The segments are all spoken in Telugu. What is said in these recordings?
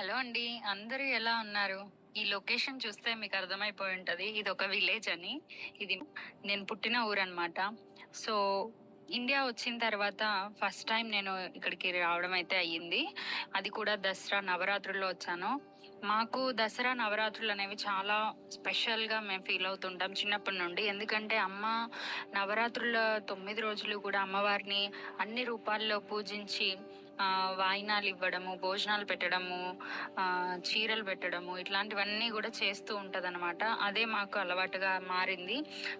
హలో అండి. అందరూ ఎలా ఉన్నారు? ఈ లొకేషన్ చూస్తే మీకు అర్థమైపోయి ఉంటుంది. ఇది ఒక విలేజ్ అని. ఇది నేను పుట్టిన ఊరు అనమాట సో ఇండియా వచ్చిన తర్వాత ఫస్ట్ టైం నేను ఇక్కడికి రావడం అయితే అయ్యింది. అది కూడా దసరా నవరాత్రుల్లో వచ్చాను. మాకు దసరా నవరాత్రులు అనేవి చాలా స్పెషల్గా మేము ఫీల్ అవుతుంటాం చిన్నప్పటి నుండి. ఎందుకంటే అమ్మ నవరాత్రుల తొమ్మిది రోజులు కూడా అమ్మవారిని అన్ని రూపాల్లో పూజించి వాయినాలు ఇవ్వడము భోజనాలు పెట్టడము చీరలు పెట్టడము ఇట్లాంటివన్నీ కూడా చేస్తూ ఉంటదన్నమాట. అదే మాకు అలవాటుగా మారింది.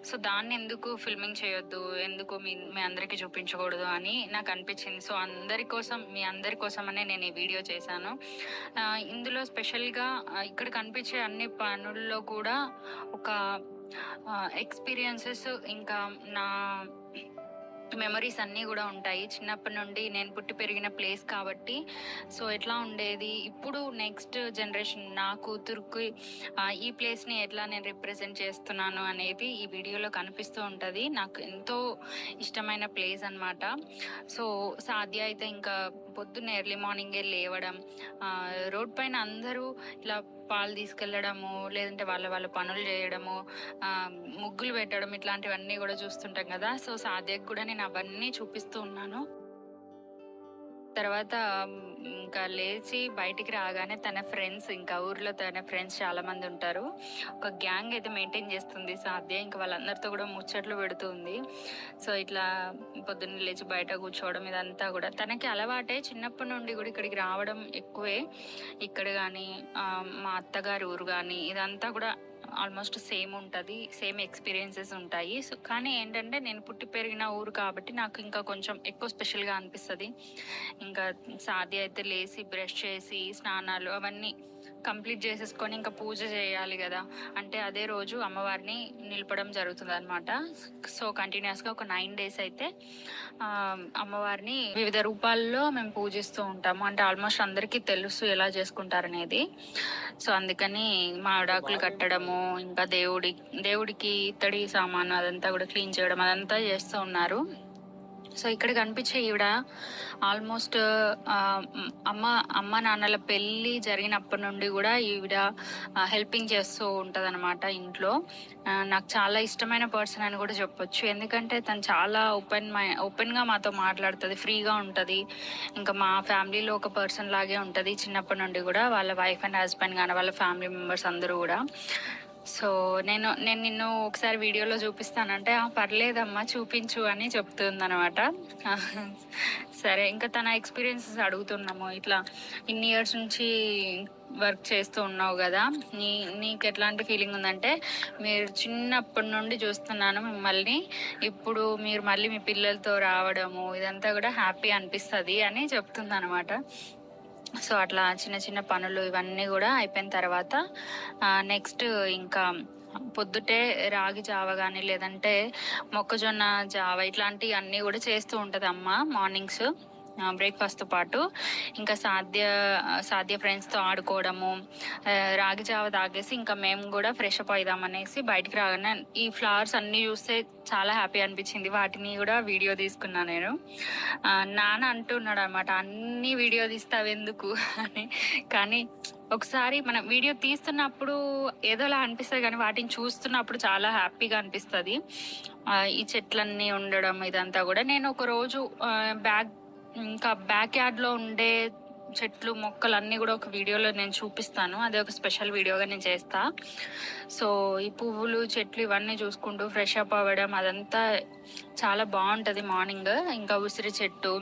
సో దాన్ని ఎందుకు ఫిల్మింగ్ చేయొద్దు? ఎందుకు మీ మీ అందరికీ చూపించకూడదు అని నాకు అనిపించింది. సో అందరి కోసం మీ అందరి కోసమనే నేను ఈ వీడియో చేశాను. ఇందులో స్పెషల్గా ఇక్కడ కనిపించే అన్ని పనుల్లో కూడా ఒక ఎక్స్పీరియన్సెస్ ఇంకా నా మెమరీస్ అన్నీ కూడా ఉంటాయి. చిన్నప్పటి నుండి నేను పుట్టి పెరిగిన ప్లేస్ కాబట్టి. సో ఎట్లా ఉండేది? ఇప్పుడు నెక్స్ట్ జనరేషన్ నా కూతురుకి ఈ ప్లేస్ని ఎట్లా నేను రిప్రజెంట్ చేస్తున్నాను అనేది ఈ వీడియోలో కనిపిస్తూ ఉంటుంది. నాకు ఎంతో ఇష్టమైన ప్లేస్ అన్నమాట. సో సాధ్య అయితే ఇంకా పొద్దున్న ఎర్లీ మార్నింగే లేవడం రోడ్ పైన అందరూ ఇలా పాలు తీసుకెళ్ళడము లేదంటే వాళ్ళ వాళ్ళ పనులు చేయడము ముగ్గులు పెట్టడం ఇట్లాంటివన్నీ కూడా చూస్తుంటాం కదా. సో సాధ్యకు కూడా నేను అవన్నీ చూపిస్తూ ఉన్నాను. తర్వాత ఇంకా లేచి బయటికి రాగానే తన ఫ్రెండ్స్ ఇంకా ఊర్లో తన ఫ్రెండ్స్ చాలా మంది ఉంటారు. ఒక గ్యాంగ్ అయితే మెయింటైన్ చేస్తుంది సాధ్య. ఇంకా వాళ్ళందరితో కూడా ముచ్చట్లు పెడుతుంది. సో ఇట్లా పొద్దున్న లేచి బయట కూర్చోవడం ఇదంతా కూడా. తనకి అలవాటే చిన్నప్పటి నుండి కూడా ఇక్కడికి రావడం ఎక్కువే. ఇక్కడ కానీ మా అత్తగారి ఊరు కానీ ఇదంతా కూడా ఆల్మోస్ట్ సేమ్ ఉంటుంది సేమ్ ఎక్స్పీరియన్సెస్ ఉంటాయి. సో కానీ ఏంటంటే నేను పుట్టి పెరిగిన ఊరు కాబట్టి నాకు ఇంకా కొంచెం ఎక్కువ స్పెషల్గా అనిపిస్తుంది. ఇంకా సాది అయితే లేచి బ్రష్ చేసి స్నానాలు అవన్నీ కంప్లీట్ చేసేసుకొని ఇంకా పూజ చేయాలి కదా. అంటే అదే రోజు అమ్మవారిని నిలపడం జరుగుతుంది అనమాట సో కంటిన్యూస్గా ఒక నైన్ డేస్ అయితే అమ్మవారిని వివిధ రూపాల్లో మేము పూజిస్తూ ఉంటాము. అంటే ఆల్మోస్ట్ అందరికీ తెలుసు ఎలా చేసుకుంటారనేది. సో అందుకని మాడాకులు కట్టడము ఇంకా దేవుడి దేవుడికి ఇత్తడి సామాను అదంతా కూడా క్లీన్ చేయడం అదంతా చేస్తూ ఉన్నారు. సో ఇక్కడ కనిపించే ఈవిడ ఆల్మోస్ట్ అమ్మ అమ్మ నాన్నల పెళ్ళి జరిగినప్పటి నుండి కూడా ఈవిడ హెల్పింగ్ చేస్తూ ఉంటుంది అనమాట ఇంట్లో నాకు చాలా ఇష్టమైన పర్సన్ అని కూడా చెప్పొచ్చు. ఎందుకంటే తను చాలా ఓపెన్ మై ఓపెన్గా మాతో మాట్లాడుతుంది ఫ్రీగా ఉంటుంది. ఇంకా మా ఫ్యామిలీలో ఒక పర్సన్ లాగే ఉంటుంది చిన్నప్పటి నుండి కూడా వాళ్ళ వైఫ్ అండ్ హస్బెండ్ కానీ వాళ్ళ ఫ్యామిలీ మెంబర్స్ అందరూ కూడా. సో నేను నేను నిన్ను ఒకసారి వీడియోలో చూపిస్తానంటే పర్లేదమ్మా చూపించు అని చెప్తుంది అనమాట సరే ఇంకా తన ఎక్స్పీరియన్సెస్ అడుగుతున్నాము. ఇట్లా ఇన్ని ఇయర్స్ నుంచి వర్క్ చేస్తూ ఉన్నావు కదా నీ నీకు ఎట్లాంటి ఫీలింగ్ ఉందంటే మీరు చిన్నప్పటి నుండి చూస్తున్నాను మిమ్మల్ని ఇప్పుడు మీరు మళ్ళీ మీ పిల్లలతో రావడము ఇదంతా కూడా హ్యాపీ అనిపిస్తుంది అని చెప్తుంది అనమాట సో అట్లా చిన్న చిన్న పనులు ఇవన్నీ కూడా అయిపోయిన తర్వాత నెక్స్ట్ ఇంకా పొద్దుటే రాగి జావ కానీ లేదంటే మొక్కజొన్న జావ ఇట్లాంటివి అన్నీ కూడా చేస్తూ ఉంటుంది అమ్మ మార్నింగ్స్. బ్రేక్ఫాస్ట్తో పాటు ఇంకా సాధ్య సాధ్య ఫ్రెండ్స్తో ఆడుకోవడము రాగి జావ తాగేసి ఇంకా మేము కూడా ఫ్రెష్ అప్ అవుదామనేసి బయటికి రాగానే ఈ ఫ్లవర్స్ అన్నీ చూస్తే చాలా హ్యాపీ అనిపించింది. వాటిని కూడా వీడియో తీసుకున్నా నేను. నాన్న అంటున్నాడు అనమాట అన్ని వీడియో తీస్తావు ఎందుకు? అని. కానీ ఒకసారి మనం వీడియో తీస్తున్నప్పుడు ఏదోలా అనిపిస్తుంది కానీ వాటిని చూస్తున్నప్పుడు చాలా హ్యాపీగా అనిపిస్తుంది. ఈ చెట్లన్నీ ఉండడం ఇదంతా కూడా. నేను ఒక రోజు బ్యాగ్ ఇంకా బ్యాక్ యార్డ్లో ఉండే చెట్లు మొక్కలు అన్నీ కూడా ఒక వీడియోలో నేను చూపిస్తాను. అదే ఒక స్పెషల్ వీడియోగా నేను చేస్తా. సో ఈ పువ్వులు చెట్లు ఇవన్నీ చూసుకుంటూ ఫ్రెష్ అప్ అవ్వడం అదంతా చాలా బాగుంటుంది మార్నింగ్ ఇంకా ఉసిరి చెట్టు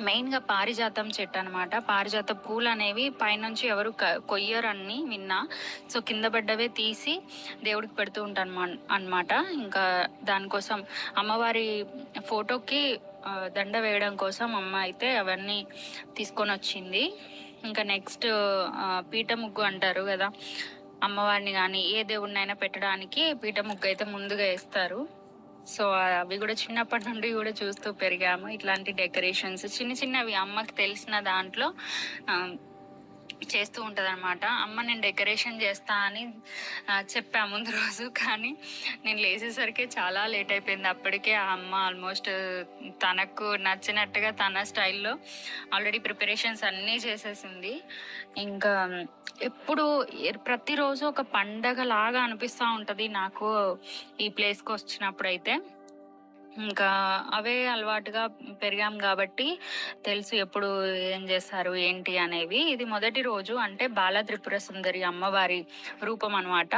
మెయిన్గా పారిజాతం చెట్టు అనమాట పారిజాత పూలు అనేవి పైనుంచి ఎవరు క- అని విన్నా. సో కింద పడ్డవే తీసి దేవుడికి పెడుతూ ఉంటాను అనమాట ఇంకా దానికోసం అమ్మవారి ఫోటోకి దండ వేయడం కోసం అమ్మ అయితే అవన్నీ తీసుకొని వచ్చింది. ఇంకా నెక్స్ట్ పీట ముగ్గు అంటారు కదా అమ్మవారిని కానీ ఏ దేవుడినైనా పెట్టడానికి పీట ముగ్గు అయితే ముందుగా వేస్తారు. సో అవి కూడా చిన్నప్పటి నుండి కూడా చూస్తూ పెరిగాము. ఇట్లాంటి డెకరేషన్స్ చిన్న చిన్నవి అమ్మకి తెలిసిన దాంట్లో చేస్తూ ఉంటుంది అనమాట అమ్మ నేను డెకరేషన్ చేస్తా అని ఆ, చెప్పా ముందు రోజు. కానీ నేను లేచేసరికి చాలా లేట్ అయిపోయింది. అప్పటికే ఆ అమ్మ ఆల్మోస్ట్ తనకు నచ్చినట్టుగా తన స్టైల్లో ఆల్రెడీ ప్రిపరేషన్స్ అన్నీ చేసేసింది. ఇంకా ఎప్పుడు ప్రతిరోజు ఒక పండగ లాగా అనిపిస్తూ ఉంటుంది నాకు ఈ ప్లేస్కి వచ్చినప్పుడు అయితే ఇంకా అవే అలవాటుగా పెరిగాం కాబట్టి తెలుసు ఎప్పుడు ఏం చేస్తారు ఏంటి అనేవి. ఇది మొదటి రోజు అంటే బాల త్రిపుర సుందరి అమ్మవారి రూపం అనమాట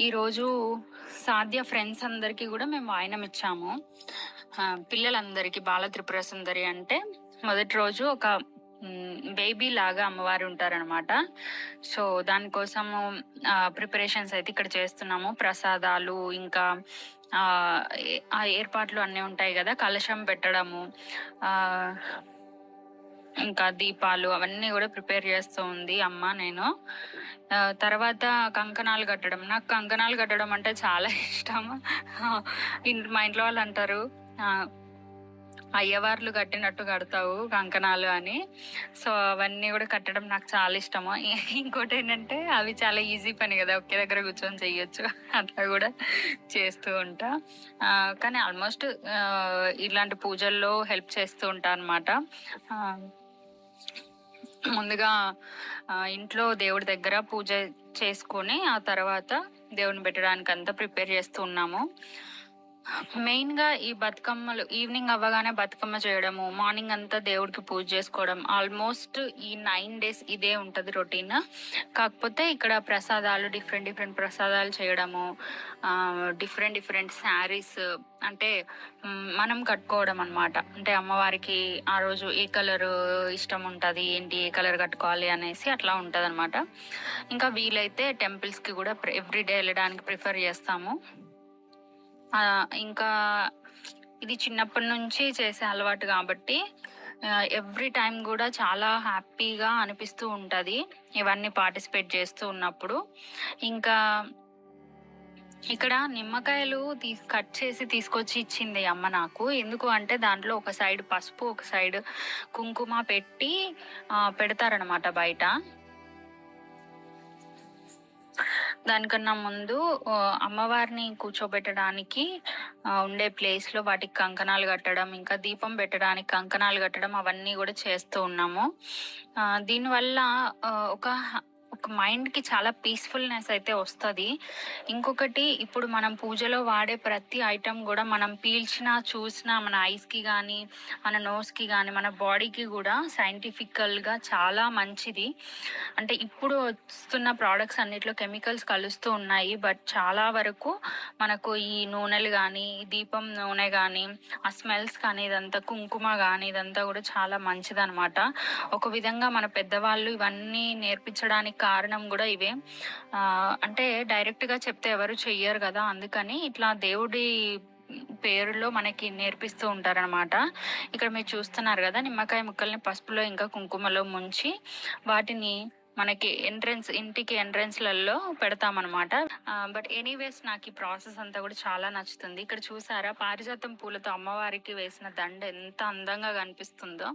ఈరోజు సాధ్య ఫ్రెండ్స్ అందరికీ కూడా మేము వాయనం ఇచ్చాము. పిల్లలందరికీ బాల త్రిపుర సుందరి అంటే మొదటి రోజు ఒక బేబీ లాగా అమ్మవారు ఉంటారనమాట సో దానికోసము ప్రిపరేషన్స్ అయితే ఇక్కడ చేస్తున్నాము. ప్రసాదాలు ఇంకా ఆ ఏర్పాట్లు అన్నీ ఉంటాయి కదా కలశం పెట్టడము ఇంకా దీపాలు అవన్నీ కూడా ప్రిపేర్ చేస్తూ ఉంది అమ్మ నేను. తర్వాత కంకణాలు కట్టడం. నాకు కంకణాలు కట్టడం అంటే చాలా ఇష్టం మా ఇంట్లో వాళ్ళు అంటారు అయ్యవార్లు కట్టినట్టు కడతావు కంకణాలు అని. సో అవన్నీ కూడా కట్టడం నాకు చాలా ఇష్టము. ఇంకోటి ఏంటంటే అవి చాలా ఈజీ పని కదా. ఒకే దగ్గర కూర్చొని చేయొచ్చు అట్లా కూడా చేస్తూ ఉంటా. కానీ ఆల్మోస్ట్ ఇలాంటి పూజల్లో హెల్ప్ చేస్తూ ఉంటా అనమాట ముందుగా ఇంట్లో దేవుడి దగ్గర పూజ చేసుకొని ఆ తర్వాత దేవుని పెట్టడానికి అంతా ప్రిపేర్ చేస్తూ ఉన్నాము. మెయిన్గా ఈ బతుకమ్మలు ఈవినింగ్ అవ్వగానే బతుకమ్మ చేయడము మార్నింగ్ అంతా దేవుడికి పూజ చేసుకోవడం ఆల్మోస్ట్ ఈ నైన్ డేస్ ఇదే ఉంటది రొటీన్. కాకపోతే ఇక్కడ ప్రసాదాలు డిఫరెంట్ డిఫరెంట్ ప్రసాదాలు చేయడము డిఫరెంట్ డిఫరెంట్ శారీస్ అంటే మనం కట్టుకోవడం అనమాట అంటే అమ్మవారికి ఆ రోజు ఏ కలర్ ఇష్టం ఉంటుంది ఏంటి ఏ కలర్ కట్టుకోవాలి అనేసి అట్లా ఉంటుంది అనమాట ఇంకా వీలైతే టెంపుల్స్కి కూడా ఎవ్రీడే వెళ్ళడానికి ప్రిఫర్ చేస్తాము. ఇంకా ఇది చిన్నప్పటి నుంచి చేసే అలవాటు కాబట్టి ఎవ్రీ టైం కూడా చాలా హ్యాపీగా అనిపిస్తూ ఉంటుంది ఇవన్నీ పార్టిసిపేట్ చేస్తూ ఉన్నప్పుడు. ఇంకా ఇక్కడ నిమ్మకాయలు తీ కట్ చేసి తీసుకొచ్చి ఇచ్చింది అమ్మ నాకు. ఎందుకు అంటే దాంట్లో ఒక సైడ్ పసుపు ఒక సైడ్ కుంకుమ పెట్టి పెడతారనమాట బయట. దానికన్నా ముందు అమ్మవారిని కూర్చోబెట్టడానికి ఉండే ప్లేస్లో వాటికి కంకణాలు కట్టడం ఇంకా దీపం పెట్టడానికి కంకణాలు కట్టడం అవన్నీ కూడా చేస్తూ ఉన్నాము. దీనివల్ల ఒక మనకు మైండ్కి చాలా పీస్ఫుల్నెస్ అయితే వస్తుంది. ఇంకొకటి ఇప్పుడు మనం పూజలో వాడే ప్రతి ఐటమ్ కూడా మనం పీల్చినా చూసినా మన ఐస్కి కానీ మన నోస్కి కానీ మన బాడీకి కూడా సైంటిఫికల్గా చాలా మంచిది. అంటే ఇప్పుడు వస్తున్న ప్రోడక్ట్స్ అన్నిట్లో కెమికల్స్ కలుస్తూ ఉన్నాయి. బట్ చాలా వరకు మనకు ఈ నూనెలు కానీ దీపం నూనె కానీ ఆ స్మెల్స్ కానీ ఇదంతా కుంకుమ కానీ ఇదంతా కూడా చాలా మంచిదన్నమాట. ఒక విధంగా మన పెద్దవాళ్ళు ఇవన్నీ నేర్పించడానికి కారణం కూడా ఇవే. అంటే డైరెక్ట్గా చెప్తే ఎవరు చెయ్యరు కదా అందుకని ఇట్లా దేవుడి పేరులో మనకి నేర్పిస్తూ ఉంటారనమాట ఇక్కడ మీరు చూస్తున్నారు కదా నిమ్మకాయ ముక్కల్ని పసుపులో ఇంకా కుంకుమలో ముంచి వాటిని మనకి ఎంట్రన్స్ ఇంటికి ఎంట్రన్స్లలో పెడతామన్నమాట. బట్ ఎనీవేస్ నాకు ఈ ప్రాసెస్ అంతా కూడా చాలా నచ్చుతుంది. ఇక్కడ చూసారా పారిజాతం పూలతో అమ్మవారికి వేసిన దండ ఎంత అందంగా కనిపిస్తుందో.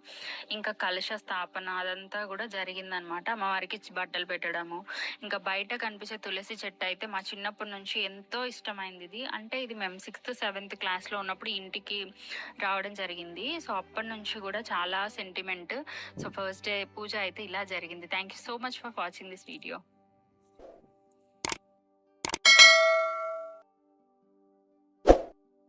ఇంకా కలుష స్థాపన అదంతా కూడా జరిగిందనమాట అమ్మవారికి బట్టలు పెట్టడము ఇంకా బయట కనిపించే తులసి చెట్టు అయితే మా చిన్నప్పటి నుంచి ఎంతో ఇష్టమైంది ఇది. అంటే ఇది మేము సిక్స్త్ సెవెంత్ క్లాస్లో ఉన్నప్పుడు ఇంటికి రావడం జరిగింది. సో అప్పటి నుంచి కూడా చాలా సెంటిమెంట్ సో ఫస్ట్ డే పూజ అయితే ఇలా జరిగింది. Thank you so much much for watching this video.